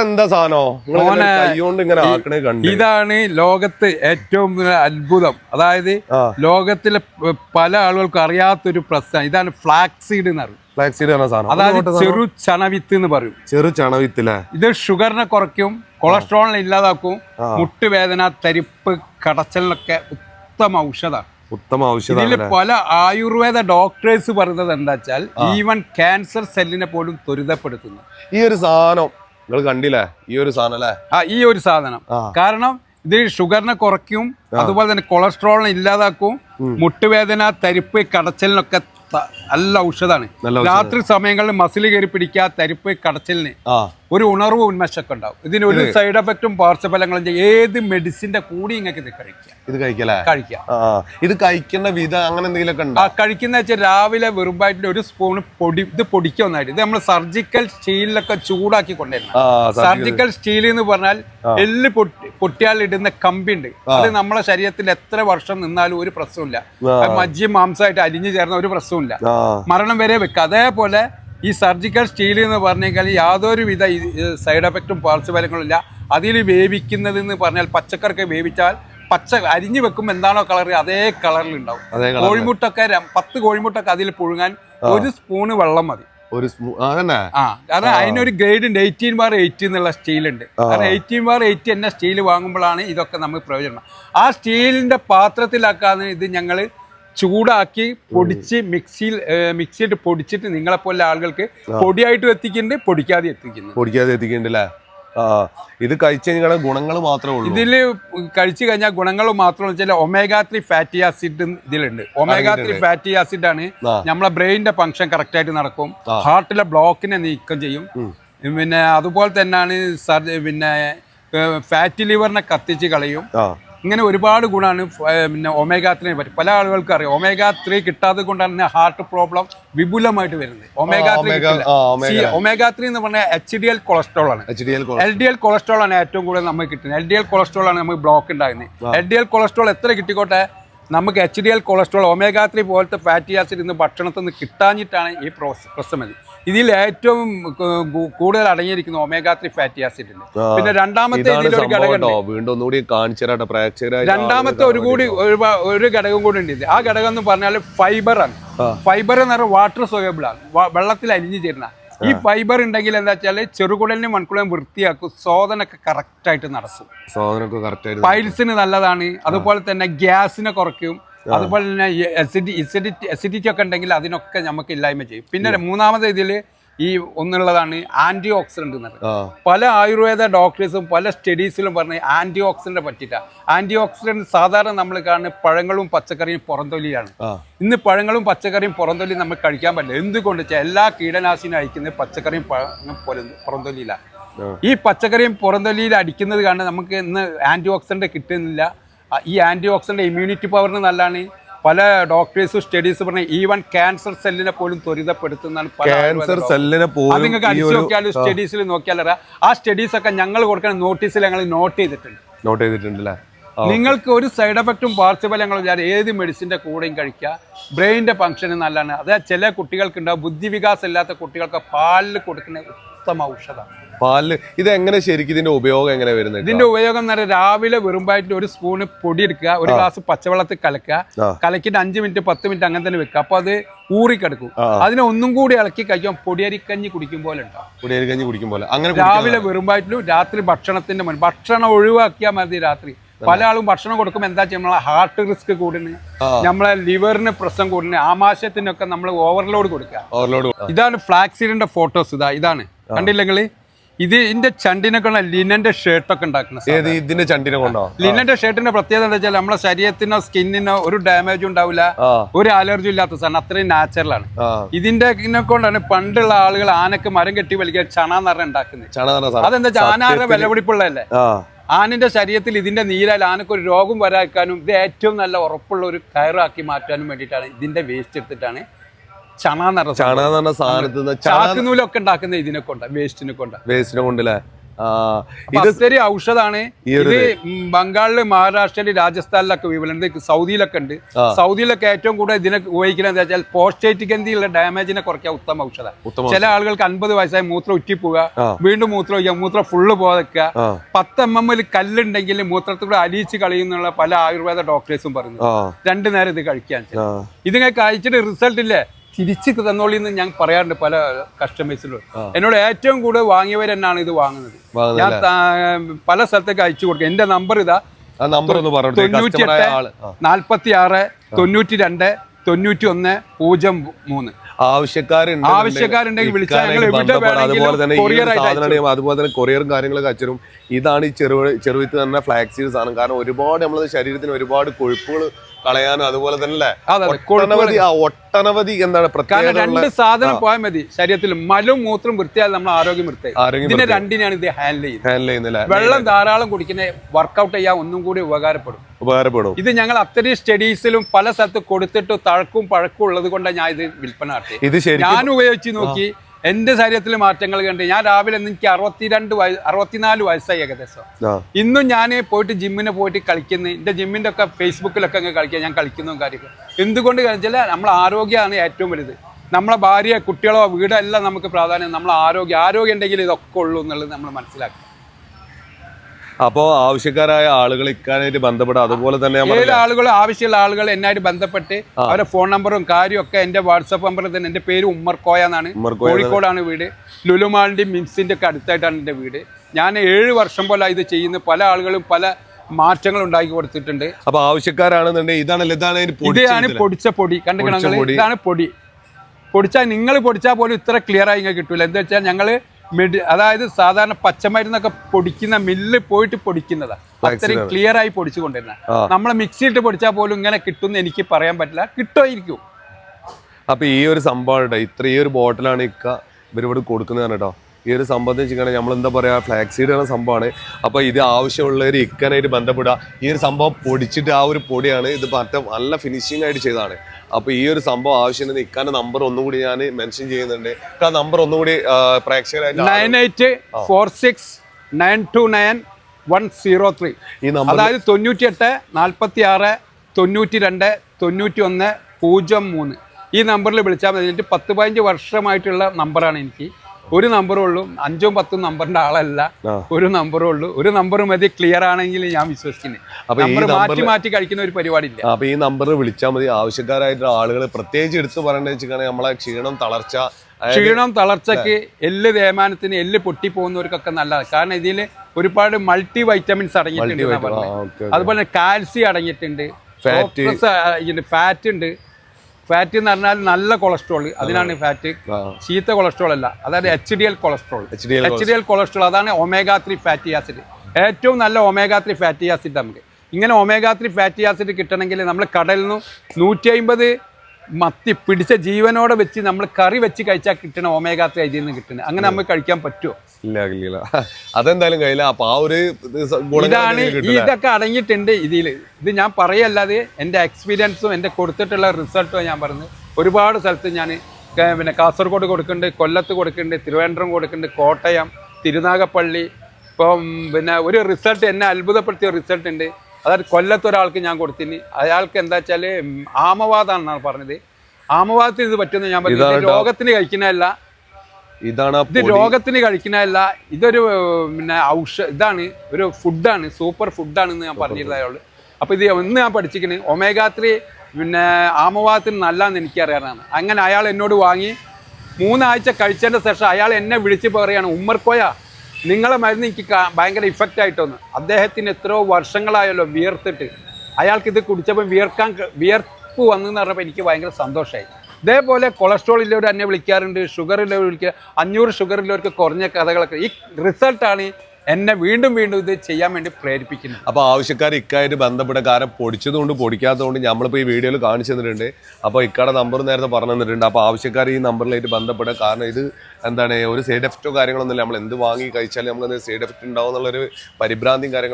എന്താ സാധനം? ഇതാണ് ലോകത്ത് ഏറ്റവും അത്ഭുതം. അതായത് ലോകത്തിലെ പല ആളുകൾക്കും അറിയാത്തൊരു പ്രശ്നം. ഇതാണ് ഫ്ലാക്സീഡ് സീഡ് എന്ന് പറയും. ഫ്ലാക്സീഡ് അതായത് ചെറു ചണവിത്ത് എന്ന് പറയും. ചെറു ചണവിത്തില്ലേ ഇത് ഷുഗറിനെ കുറയ്ക്കും കൊളസ്ട്രോളിനെ ഇല്ലാതാക്കും മുട്ടുവേദന തരിപ്പ് കടച്ചലിനൊക്കെ ഉത്തമ ഔഷധമാണ്. ഉത്തമ ഔഷധം പല ആയുർവേദ ഡോക്ടേഴ്സ് പറയുന്നത് എന്താ വെച്ചാൽ ഈവൻ ക്യാൻസർ സെല്ലിനെ പോലും ത്വരിതപ്പെടുത്തുന്നു. ഈ ഒരു സാധനം നിങ്ങൾ കണ്ടില്ലേ? ഈ ഒരു സാധനം അല്ലേ? ആ ഈ ഒരു സാധനം. കാരണം ഇത് ഷുഗറിനെ കുറയ്ക്കും അതുപോലെ തന്നെ കൊളസ്ട്രോളിനെ ഇല്ലാതാക്കും മുട്ടുവേദന തരിപ്പ് കടച്ചലിനൊക്കെ നല്ല ഔഷധമാണ് രാത്രി സമയങ്ങളിൽ മസിൽ കയറി പിടിക്കുക തരിപ്പ് കടച്ചിലിന് ഒരു ഉണർവ് ഉന്മേഷമൊക്കെ ഉണ്ടാവും. ഇതിന് ഒരു സൈഡ് എഫക്റ്റും പാർശ്വഫലങ്ങളും. ഏത് മെഡിസിന്റെ കൂടി നിങ്ങൾക്ക് ഇത് കഴിക്കാം. ഇത് കഴിക്കല്ലേ? കഴിക്കാം. ആ ആ. ഇത് കഴിക്കേണ്ട വിധം അങ്ങനെ എന്തെങ്കിലുമൊക്കെ ഉണ്ടോ? കഴിക്കുന്ന വെച്ചാൽ രാവിലെ വെറുമ്പായിട്ട് ഒരു സ്പൂൺ പൊടി ഇത് പൊടിക്കുക ഒന്നായിട്ട്. ഇത് നമ്മൾ സർജിക്കൽ സ്റ്റീലിലൊക്കെ ചൂടാക്കി കൊണ്ടുവരണം സർജിക്കൽ സ്റ്റീൽ എന്ന് പറഞ്ഞാൽ എല്ല് പൊട്ടി പൊട്ടിയാൽ ഇടുന്ന കമ്പി ഉണ്ട് അത് നമ്മളെ ശരീരത്തിൽ എത്ര വർഷം നിന്നാലും ഒരു പ്രശ്നമില്ല മജ്ജി മാംസമായിട്ട് അലിഞ്ഞു ചേർന്ന ഒരു പ്രശ്നമില്ല ആ. മരണം വരെ വെക്കുക അതേപോലെ ഈ സർജിക്കൽ സ്റ്റീൽ എന്ന് പറഞ്ഞു കഴിഞ്ഞാൽ യാതൊരു വിധ സൈഡ് എഫക്റ്റും പാർശ്വഫലങ്ങളും ഇല്ല. അതിൽ വേവിക്കുന്നത് എന്ന് പറഞ്ഞാൽ പച്ചക്കറിക്ക് വേവിച്ചാൽ പച്ച അരിഞ്ഞു വെക്കുമ്പോൾ എന്താണോ കളർ അതേ കളറിൽ ഉണ്ടാവും. കോഴിമുട്ടൊക്കെ പത്ത് കോഴിമുട്ടൊക്കെ അതിൽ പുഴുങ്ങാൻ ഒരു സ്പൂണ് വെള്ളം മതി. ഒരു ആ കാരണം അതിനൊരു ഗ്രേഡ് ഉണ്ട്. എയ്റ്റീൻ ബാർ എയ്റ്റി എന്നുള്ള സ്റ്റീൽ ഉണ്ട്. കാരണം എയ്റ്റീൻ ബാർ എയ്റ്റി എന്ന സ്റ്റീൽ വാങ്ങുമ്പോഴാണ് ഇതൊക്കെ നമുക്ക് പ്രയോജനം. ആ സ്റ്റീലിന്റെ പാത്രത്തിലാക്കാന്ന് ഇത് ഞങ്ങൾ ചൂടാക്കി പൊടിച്ച് മിക്സിയിൽ മിക്സിയിട്ട് പൊടിച്ചിട്ട് നിങ്ങളെ പോലെ ആളുകൾക്ക് പൊടിയായിട്ട് എത്തിക്കുന്നുണ്ട് പൊടിക്കാതെ എത്തിക്കുന്നു പൊടിക്കാതെ എത്തിക്കണ്ടല്ലേ ആ ഇത് കഴിച്ച നിങ്ങളുടെ ഗുണങ്ങൾ മാത്രമേ ഉള്ളൂ. ഇതിൽ കഴിച്ചു കഴിഞ്ഞാൽ ഗുണങ്ങൾ മാത്രം വെച്ചാൽ ഒമേഗ ത്രീ ഫാറ്റി ആസിഡ് ഇതിലുണ്ട്. ഒമേഗ ത്രീ ഫാറ്റി ആസിഡ് ആണ്. നമ്മളെ ബ്രെയിനിന്റെ ഫംഗ്ഷൻ കറക്റ്റ് ആയിട്ട് നടക്കും. ഹാർട്ടിലെ ബ്ലോക്കിനെ നീക്കം ചെയ്യും. പിന്നെ അതുപോലെ തന്നെയാണ് പിന്നെ ഫാറ്റി ലിവറിനെ കത്തിച്ച് കളയും. ഇങ്ങനെ ഒരുപാട് ഗുണമാണ് പിന്നെ ഒമേഗ ത്രീനെ പറ്റി. പല ആളുകൾക്കും അറിയാം ഒമേഗ ത്രീ കിട്ടാതെ കൊണ്ടാണ് ഹാർട്ട് പ്രോബ്ലം വിപുലമായിട്ട് വരുന്നത്. Omega three. ഒമേഗ ത്രീ എന്ന് പറഞ്ഞാൽ എച്ച് ഡി എൽ കൊളസ്ട്രോൾ ആണ്. എൽ ഡി എൽ കൊളസ്ട്രോൾ ആണ് ഏറ്റവും കൂടുതൽ നമുക്ക് കിട്ടുന്നത്. എൽ ഡി എൽ കൊളസ്ട്രോൾ ആണ് നമുക്ക് ബ്ലോക്ക് ഉണ്ടാകുന്നത് എൽ ഡി എൽ കൊളസ്ട്രോൾ എത്ര കിട്ടിക്കോട്ടെ? നമുക്ക് H D L cholesterol omega three പോലത്തെ ഫാറ്റി ആസിഡ് ഇന്ന് ഭക്ഷണത്തിൽ നിന്ന് കിട്ടാഞ്ഞിട്ടാണ് ഈ പ്രോസ്- പ്രശ്നം ഇതിൽ ഏറ്റവും കൂടുതൽ അടങ്ങിയിരിക്കുന്ന ഒമേഗ ത്രീ ഫാറ്റി ആസിഡ് ഉണ്ട് പിന്നെ രണ്ടാമത്തെ ഇതിലൊരു ഘടകം രണ്ടാമത്തെ ഒരു കൂടി ഒരു ഘടകം കൂടി ഉണ്ട് ഇത് ആ ഘടകം എന്ന് പറഞ്ഞാൽ ഫൈബർ ആണ്. ഫൈബർ എന്ന് പറഞ്ഞാൽ വാട്ടർ സോയബിൾ ആണ്. വെള്ളത്തിൽ അലിഞ്ഞു ചേരുന്ന. ഈ ഫൈബർ ഉണ്ടെങ്കിൽ എന്താ വെച്ചാൽ ചെറുകുടലിനും മൺകുളം വൃത്തിയാക്കും സോദനൊക്കെ കറക്റ്റ് ആയിട്ട് നടക്കും. സോദനൊക്കെ കറക്റ്റ് ആയിട്ട് പൈൽസിന് നല്ലതാണ്. അതുപോലെ തന്നെ ഗ്യാസിനെ കുറയ്ക്കും. അതുപോലെ തന്നെ എസിഡിറ്റി എസിഡിറ്റി ഒക്കെ ഉണ്ടെങ്കിൽ അതിനൊക്കെ നമുക്ക് ഇല്ലായ്മ ചെയ്യും. പിന്നെ മൂന്നാമത് ഇതിൽ ഈ ഒന്നുള്ളതാണ് ആന്റി ഓക്സിഡന്റ് എന്ന് പറയുന്നത് പല ആയുർവേദ ഡോക്ടേഴ്സും പല സ്റ്റഡീസിലും പറഞ്ഞ ആന്റി ഓക്സിഡന്റ് പറ്റിയിട്ടാണ് ആന്റി ഓക്സിഡന്റ് സാധാരണ നമ്മൾ കാണുന്ന പഴങ്ങളും പച്ചക്കറിയും പുറന്തൊലിയാണ് ഇന്ന് പഴങ്ങളും പച്ചക്കറിയും പുറന്തൊലി നമുക്ക് കഴിക്കാൻ പറ്റില്ല. എന്തുകൊണ്ട് വെച്ചാൽ എല്ലാ കീടനാശിനും അയക്കുന്നത് പച്ചക്കറിയും പുറന്തൊലിയിലാണ് ഈ പച്ചക്കറിയും പുറന്തൊലിയിൽ അടിക്കുന്നത് കാരണം നമുക്ക് ഇന്ന് ആന്റി ഓക്സിഡന്റ് കിട്ടുന്നില്ല ഈ ആന്റി ഓക്സിഡന്റ് ഇമ്മ്യൂണിറ്റി പവറിന് നല്ലതാണ്. പല ഡോക്ടേഴ്സും സ്റ്റഡീസ് പറഞ്ഞ ഈവൻ ക്യാൻസർ സെല്ലിനെ പോലും ത്വരിതപ്പെടുത്തുന്നതാണ് ക്യാൻസർ സെല്ലിനെ പോലും നിങ്ങൾക്ക് അടിച്ചു നോക്കിയാലും സ്റ്റഡീസിൽ നോക്കിയാൽ അറിയാം. ആ സ്റ്റഡീസ് ഒക്കെ ഞങ്ങൾ കൊടുക്കുന്ന നോട്ടീസിൽ ഞങ്ങൾ നോട്ട് ചെയ്തിട്ടുണ്ട്. നോട്ട് ചെയ്തിട്ടുണ്ട് അല്ലേ? നിങ്ങൾക്ക് ഒരു സൈഡ് എഫക്റ്റും പാർശ്വഫലങ്ങളും ഇല്ലാതെ ഏത് മെഡിസിന്റെ കൂടെയും കഴിക്കുക. ബ്രെയിന്റെ ഫംഗ്ഷന് നല്ലതാണ്. അതായത് ചില കുട്ടികൾക്ക് ഉണ്ടാവും ബുദ്ധിവികാസം ഇല്ലാത്ത കുട്ടികൾക്ക് പാലിൽ കൊടുക്കുന്ന ഉത്തമ ഔഷധമാണ് പാലിൽ ഇത് എങ്ങനെ ശരിക്കും ഇതിന്റെ ഉപയോഗം എങ്ങനെ വരുന്നത് ഇതിന്റെ ഉപയോഗം എന്ന് പറഞ്ഞാൽ രാവിലെ വെറുമ്പായിട്ട് ഒരു സ്പൂണ് പൊടി എടുക്കുക ഒരു ഗ്ലാസ് പച്ചവെള്ളത്തിൽ കലക്കുക കലക്കിട്ട് കലക്കിയിട്ട് അഞ്ച് മിനിറ്റ് പത്ത് മിനിറ്റ് അങ്ങനെ തന്നെ വെക്കുക. അപ്പൊ അത് ഊറിക്കിടക്കും. അതിനെ ഒന്നും കൂടി ഇളക്കി കഴിക്കാൻ പൊടിയരിക്കഞ്ഞി കുടിക്കും പോലെ ഉണ്ടാവും പൊടിയരിക്കഞ്ഞി കഞ്ഞി കുടിക്കും പോലെ. അങ്ങനെ രാവിലെ വെറുമ്പായിട്ടും രാത്രി ഭക്ഷണത്തിന്റെ മുൻ ഭക്ഷണം ഒഴിവാക്കിയാൽ മതി രാത്രി. പല ആളും ഭക്ഷണം കൊടുക്കുമ്പോൾ എന്താ ചെയ്യുക നമ്മളെ ഹാർട്ട് റിസ്ക് കൂടുന്നു. നമ്മളെ ലിവറിന് പ്രശ്നം കൂടുന്നു. ആമാശയത്തിനൊക്കെ നമ്മൾ ഓവർലോഡ് കൊടുക്കുക. ഓവർലോഡ് ഇതാണ് ഫ്ലാക്സിഡിന്റെ ഫോട്ടോസ് ഇതാ ഇതാണ്. കണ്ടില്ലെങ്കിൽ ഇത് ഇതിന്റെ ചണ്ടിനൊക്കെ ലിനന്റെ ഷർട്ടൊക്കെ ഉണ്ടാക്കുന്നത്. ഏത് ഇതിന്റെ ചണ്ടിനെ കൊണ്ടോ? ലിനന്റെ ഷർട്ടിന്റെ പ്രത്യേകത എന്താ വെച്ചാൽ നമ്മുടെ ശരീരത്തിനോ സ്കിന്നിനോ ഒരു ഡാമേജ് ഉണ്ടാവില്ല ഒരു അലർജി ഇല്ലാത്ത സാധനം അത്രയും നാച്ചുറൽ ആണ്. ഇതിന്റെ ഇതിനെ കൊണ്ടാണ് പണ്ടുള്ള ആളുകൾ ആനക്ക് മരം കെട്ടി വലിക്കാൻ ചണ നിറ ഉണ്ടാക്കുന്നത്. അതെന്താ വെച്ചാൽ ആനാരുടെ വിലപിടിപ്പുള്ളതല്ലേ? ആനിന്റെ ശരീരത്തിൽ ഇതിന്റെ നീരാൽ ആനക്ക് ഒരു രോഗം വരാക്കാനും ഇത് ഏറ്റവും നല്ല ഉറപ്പുള്ള ഒരു കയറാക്കി മാറ്റാനും വേണ്ടിയിട്ടാണ് ഇതിന്റെ വേസ്റ്റ് എടുത്തിട്ടാണ് ചണ നിറ ചണ എന്ന് പറഞ്ഞ സാധനത്തിൽ ചാക്കുനൂലൊക്കെ ഉണ്ടാക്കുന്ന ഇതിനെ കൊണ്ട് വേസ്റ്റിനെ കൊണ്ട്. വേസ്റ്റിനെ കൊണ്ടല്ലേ? ഇത് ശരി ഔഷധാണ്. ഇത് ബംഗാളിൽ മഹാരാഷ്ട്രയിൽ രാജസ്ഥാനിലൊക്കെ വിപുലുണ്ട് സൗദിയിലൊക്കെ ഉണ്ട്. സൗദിയിലൊക്കെ ഏറ്റവും കൂടുതൽ ഇതിനെ ഉപയോഗിക്കുന്നത് എന്താ വെച്ചാൽ പോസ്റ്റേറ്റ് ഗന്ധിയുള്ള ഡാമേജിനെ കുറയ്ക്കാൻ ഉത്തമ ഔഷധം. ചില ആളുകൾക്ക് അൻപത് വയസ്സായി മൂത്രം ഉറ്റിപ്പോവുക. വീണ്ടും മൂത്രം ഒഴിക്കുക മൂത്രം ഫുള്ള് പോതക്കുക പത്ത് എം എമ്മിൽ കല്ലുണ്ടെങ്കിൽ മൂത്രത്തിലൂടെ അലിയിച്ച് കളയുന്നുള്ള പല ആയുർവേദ ഡോക്ടേഴ്സും പറഞ്ഞു രണ്ടു നേരം ഇത് കഴിക്കാൻ ഇതിങ്ങനെ കഴിച്ചിട്ട് റിസൾട്ട് ഇല്ലേ തിരിച്ച് തന്നോളി എന്ന് ഞാൻ പറയാറുണ്ട് പല കസ്റ്റമേഴ്സിലും എന്നോട് ഏറ്റവും കൂടുതൽ വാങ്ങിയവർ തന്നെയാണ് ഇത് വാങ്ങുന്നത്. ഞാൻ പല സ്ഥലത്തേക്ക് അയച്ചു കൊടുക്കും. എന്റെ നമ്പർ ഇതാ. നമ്പർ ഒന്ന് തൊണ്ണൂറ്റി എട്ട്. നാൽപ്പത്തി ആറ് തൊണ്ണൂറ്റി രണ്ട് തൊണ്ണൂറ്റി ഒന്ന് പൂജ്യം മൂന്ന്. ആവശ്യക്കാരുണ്ട് ആവശ്യക്കാരുണ്ടെങ്കിൽ വിളിച്ചാൽ അതുപോലെ തന്നെ അതുപോലെ തന്നെ കൊറിയറും കാര്യങ്ങളൊക്കെ അച്ഛനും ഇതാണ് ഈ ചെറു ചെറുവിത്ത് തന്നെ ഫ്ലാക്സീഡ് സാധനം കാരണം ഒരുപാട് നമ്മളെ ശരീരത്തിന് ഒരുപാട് കൊഴുപ്പുകൾ കളയാനും അതുപോലെ തന്നെ ഒട്ടനവധി ആ ഒട്ടനവധി എന്താണ് കാരണം രണ്ട് സാധനം പോയാൽ മതി. ശരീരത്തിൽ മലും മൂത്രം വൃത്തിയാൽ നമ്മൾ ആരോഗ്യം വൃത്തിയായി. രണ്ടിനാണ് രണ്ടിനെയാണ് ഇത് ഹാൻഡിൽ ചെയ്യുന്നത്. ഹാൻഡിൽ ചെയ്യുന്നില്ല വെള്ളം ധാരാളം കുടിക്കുന്ന വർക്ക്ഔട്ട് ചെയ്യാൻ ഒന്നും കൂടി ഉപകാരപ്പെടും. ഉപകാരപ്പെടും. ഇത് ഞങ്ങൾ അത്രയും സ്റ്റഡീസിലും പല സ്ഥലത്ത് കൊടുത്തിട്ട് തഴക്കും പഴക്കും ഉള്ളത് കൊണ്ടാണ് ഞാൻ ഇത് വിൽപ്പന നടത്തി ഇത് ശരി ഞാൻ ഉപയോഗിച്ച് നോക്കി എന്റെ ശരീരത്തിൽ മാറ്റങ്ങൾ കണ്ട് ഞാൻ രാവിലെ എനിക്ക് അറുപത്തിരണ്ട് വയസ്സ് അറുപത്തിനാല് വയസ്സായി ഏകദേശം. ഇന്നും ഞാൻ പോയിട്ട് ജിമ്മിന് പോയിട്ട് കളിക്കുന്നു. എന്റെ ജിമ്മിന്റെ ഒക്കെ ഫേസ്ബുക്കിലൊക്കെ അങ്ങ് കളിക്കുക ഞാൻ കളിക്കുന്ന കാര്യങ്ങൾ എന്തുകൊണ്ട് കഴിച്ചാൽ നമ്മളെ ആരോഗ്യമാണ് ഏറ്റവും വലുത്. നമ്മളെ ഭാര്യ കുട്ടികളോ വീടോ എല്ലാം നമുക്ക് പ്രാധാന്യം നമ്മളെ ആരോഗ്യം ആരോഗ്യം ഉണ്ടെങ്കിൽ ഇതൊക്കെ ഉള്ളൂ എന്നുള്ളത് നമ്മൾ മനസ്സിലാക്കുക. അപ്പോ ആവശ്യക്കാരായ ആളുകൾ ഇക്കാനായിട്ട് ബന്ധപ്പെടുക അതുപോലെ തന്നെ ഏത് ആളുകൾ ആവശ്യമുള്ള ആളുകൾ എന്നായിട്ട് ബന്ധപ്പെട്ട് അവരുടെ ഫോൺ നമ്പറും കാര്യവും ഒക്കെ എന്റെ വാട്സപ്പ് നമ്പറിൽ തന്നെ. എന്റെ പേര് ഉമ്മർക്കോയ കോയ എന്നാണ്. കോഴിക്കോടാണ് വീട്. ലുലുമാളിന്റെയും മിംസിന്റെ ഒക്കെ അടുത്തായിട്ടാണ് എന്റെ വീട്. ഞാൻ ഏഴ് വർഷം പോലെ ഇത് ചെയ്യുന്ന. പല ആളുകളും പല മാറ്റങ്ങൾ ഉണ്ടാക്കി കൊടുത്തിട്ടുണ്ട്. അപ്പൊ ആവശ്യക്കാരാണെന്നുണ്ടെങ്കിൽ ഇതാണല്ലോ ഇതാണ് ഇതാണ് പൊടിച്ച പൊടി. കണ്ടു. ഇതാണ് പൊടി. പൊടിച്ചാൽ നിങ്ങൾ പൊടിച്ചാൽ പോലും ഇത്ര ക്ലിയർ ആയി കിട്ടൂല. എന്താ വെച്ചാൽ ഞങ്ങൾ മെഡി അതായത് സാധാരണ പച്ചമരുന്നൊക്കെ പൊടിക്കുന്ന മില്ലിൽ പോയിട്ട് പൊടിക്കുന്നതാ. അത്രയും ക്ലിയർ ആയി പൊടിച്ചു കൊണ്ടിരുന്ന ആ. നമ്മളെ മിക്സിയിട്ട് പൊടിച്ചാൽ പോലും ഇങ്ങനെ കിട്ടുമെന്ന് എനിക്ക് പറയാൻ പറ്റില്ല. കിട്ടുമായിരിക്കും. അപ്പൊ ഈ ഒരു സംഭവം കേട്ടോ ഇത്ര ഈ ഒരു ബോട്ടിലാണ് ഇക്ക ഇവരിവിടെ കൊടുക്കുന്നത് കേട്ടോ ഈ ഒരു സംഭവം വെച്ചിട്ടുണ്ടെങ്കിൽ നമ്മൾ എന്താ പറയാ ഫ്ലാക്സീഡ് എന്ന സംഭവമാണ്. അപ്പൊ ഇത് ആവശ്യമുള്ളവർ ഇക്കനായിട്ട് ബന്ധപ്പെടുക. ഈ ഒരു സംഭവം പൊടിച്ചിട്ട് ആ ഒരു പൊടിയാണ് ഇത് മറ്റേ നല്ല ഫിനിഷിംഗ് ആയിട്ട് ചെയ്തതാണ്. അപ്പൊ ഈ ഒരു സംഭവം ആവശ്യമുണ്ടെങ്കിൽ ഇക്കാന്റെ നമ്പർ ഒന്നുകൂടി ഞാൻ മെൻഷൻ ചെയ്യുന്നുണ്ട്. ആ നമ്പർ ഒന്നുകൂടി പ്രേക്ഷകരായിട്ട് nine eight four six nine two nine one zero three ഈ നമ്പർ അതായത് തൊണ്ണൂറ്റി എട്ട് നാൽപ്പത്തി ആറ് തൊണ്ണൂറ്റി രണ്ട് തൊണ്ണൂറ്റി ഒന്ന് പൂജ്യം മൂന്ന്. ഈ നമ്പറിൽ വിളിച്ചാൽ മതി. എന്നിട്ട് പത്ത് പതിനഞ്ച് വർഷമായിട്ടുള്ള നമ്പറാണ് എനിക്ക്. ഒരു നമ്പറേ ഉള്ളൂ. അഞ്ചും പത്തും നമ്പറിന്റെ ആളല്ല. ഒരു നമ്പറേ ഉള്ളൂ. ഒരു നമ്പർ മതി ക്ലിയർ ആണെങ്കിൽ ഞാൻ വിശ്വസിക്കുന്നു. അപ്പൊ മാറ്റി മാറ്റി കഴിക്കുന്ന ഒരു പരിപാടി ഇല്ല അപ്പൊ ഈ നമ്പർ വിളിച്ചാൽ മതി. ആവശ്യക്കാരായിട്ടുള്ള ആളുകൾ പ്രത്യേകിച്ച് എടുത്തു പറയേണ്ടത് നമ്മളെ ക്ഷീണം തളർച്ച ക്ഷീണം തളർച്ചയ്ക്ക് എല്ല് തേമാനത്തിന് എല്ല് പൊട്ടി പോകുന്നവർക്കൊക്കെ നല്ലതാണ്. കാരണം ഇതിൽ ഒരുപാട് മൾട്ടി വൈറ്റമിൻസ് അടങ്ങിയിട്ടുണ്ട് അതുപോലെ കാൽസ്യം അടങ്ങിയിട്ടുണ്ട്. ഫാറ്റ് ഉണ്ട്. ഫാറ്റ് എന്ന് പറഞ്ഞാൽ നല്ല കൊളസ്ട്രോൾ അതിനാണ് ഫാറ്റ് ചീത്ത കൊളസ്ട്രോൾ അല്ല. അതായത് H D L cholesterol H D L cholesterol അതാണ് ഒമേഗ ത്രീ ഫാറ്റി ആസിഡ് ഏറ്റവും നല്ല ഒമേഗ ത്രീ ഫാറ്റി ആസിഡ് നമുക്ക്. ഇങ്ങനെ ഒമേഗ ത്രീ ഫാറ്റി ആസിഡ് കിട്ടണമെങ്കിൽ നമ്മൾ കടലിൽ നിന്നും നൂറ്റി അമ്പത് മത്തി പിടിച്ച ജീവനോടെ വെച്ച് നമ്മൾ കറി വെച്ച് കഴിച്ചാൽ കിട്ടണ ഒമേഗ ത്രീ ഇതിൽ നിന്ന് കിട്ടണ. അങ്ങനെ നമുക്ക് കഴിക്കാൻ പറ്റുമോ ഇല്ല ഇല്ല അതെന്തായാലും കഴിയില്ല. അപ്പൊ ആ ഒരു ഇതാണ് ഇതൊക്കെ അടങ്ങിയിട്ടുണ്ട് ഇതിൽ ഇത് ഞാൻ പറയല്ലാതെ എന്റെ എക്സ്പീരിയൻസും എന്റെ കൊടുത്തിട്ടുള്ള റിസൾട്ടും ഞാൻ പറഞ്ഞു. ഒരുപാട് സ്ഥലത്ത് ഞാൻ പിന്നെ കാസർഗോഡ് കൊടുക്കുന്നുണ്ട് കൊല്ലത്ത് കൊടുക്കുന്നുണ്ട് തിരുവനന്തപുരം കൊടുക്കുന്നുണ്ട് കോട്ടയം തിരുനാഗപ്പള്ളി. ഇപ്പം പിന്നെ ഒരു റിസൾട്ട് എന്നെ അത്ഭുതപ്പെടുത്തിയ റിസൾട്ട് ഉണ്ട്. അതായത് കൊല്ലത്ത് ഒരാൾക്ക് ഞാൻ കൊടുത്തിന്. അയാൾക്ക് എന്താ വെച്ചാൽ ആമവാദാണെന്നാണ് പറഞ്ഞത്. ആമവാദത്തിന് ഇത് പറ്റുന്ന ഞാൻ പറഞ്ഞു രോഗത്തിന് കഴിക്കുന്നതല്ല. ഇതാണ് ഇത് രോഗത്തിന് കഴിക്കുന്നതല്ല. ഇതൊരു പിന്നെ ഔഷ ഇതാണ് ഒരു ഫുഡാണ്. സൂപ്പർ ഫുഡാണെന്ന് ഞാൻ പറഞ്ഞിരുന്നത് അയാളോട്. അപ്പോൾ ഇത് ഒന്ന് ഞാൻ പഠിച്ചിരിക്കുന്നത് ഒമേഗ ത്രീ പിന്നെ ആമവാദത്തിന് നല്ലതെന്ന് എനിക്കറിയാനാണ്. അങ്ങനെ അയാൾ എന്നോട് വാങ്ങി. മൂന്നാഴ്ച കഴിച്ചതിന്റെ ശേഷം അയാൾ എന്നെ വിളിച്ച് പറയുകയാണ് ഉമ്മർക്കോയ നിങ്ങളെ മരുന്ന് എനിക്ക് ഭയങ്കര ഇഫക്റ്റ് ആയിട്ടൊന്ന്. അദ്ദേഹത്തിന് എത്രയോ വർഷങ്ങളായല്ലോ വിയർത്തിട്ട്. അയാൾക്ക് ഇത് കുടിച്ചപ്പോൾ വിയർക്കാൻ വിയർപ്പ് വന്നു എന്ന് പറഞ്ഞപ്പോൾ എനിക്ക് ഭയങ്കര സന്തോഷമായി ഇതേപോലെ കൊളസ്ട്രോൾ ഉള്ളവർ എന്നെ വിളിക്കാറുണ്ട് ഷുഗർ ഉള്ളവർ വിളിക്കുക അഞ്ഞൂറ് ഷുഗർ ഉള്ളവർക്ക് കുറഞ്ഞ കഥകളൊക്കെ. ഈ റിസൾട്ടാണ് എന്നെ വീണ്ടും വീണ്ടും ഇത് ചെയ്യാൻ വേണ്ടി പ്രേരിപ്പിക്കുന്നു. അപ്പൊ ആവശ്യക്കാർ ഇക്കായിട്ട് ബന്ധപ്പെട്ട കാരണം പൊടിച്ചതുകൊണ്ട് പൊടിക്കാത്തതുകൊണ്ട് നമ്മളിപ്പോൾ ഈ വീഡിയോയിൽ കാണിച്ചു തന്നിട്ടുണ്ട്. അപ്പോൾ ഇക്കയുടെ നമ്പർ നേരത്തെ പറഞ്ഞു തന്നിട്ടുണ്ട്. അപ്പോൾ ആവശ്യക്കാർ ഈ നമ്പറിലായിട്ട് ബന്ധപ്പെടുക കാരണം ഇത് എന്താണ് ഒരു സൈഡ് എഫക്റ്റോ കാര്യങ്ങളൊന്നുമില്ല. നമ്മൾ എന്ത് വാങ്ങി കഴിച്ചാലും നമുക്ക് സൈഡ് എഫക്റ്റ് ഉണ്ടാവും എന്നുള്ളൊരു പരിഭ്രാന്തിയും കാര്യങ്ങളും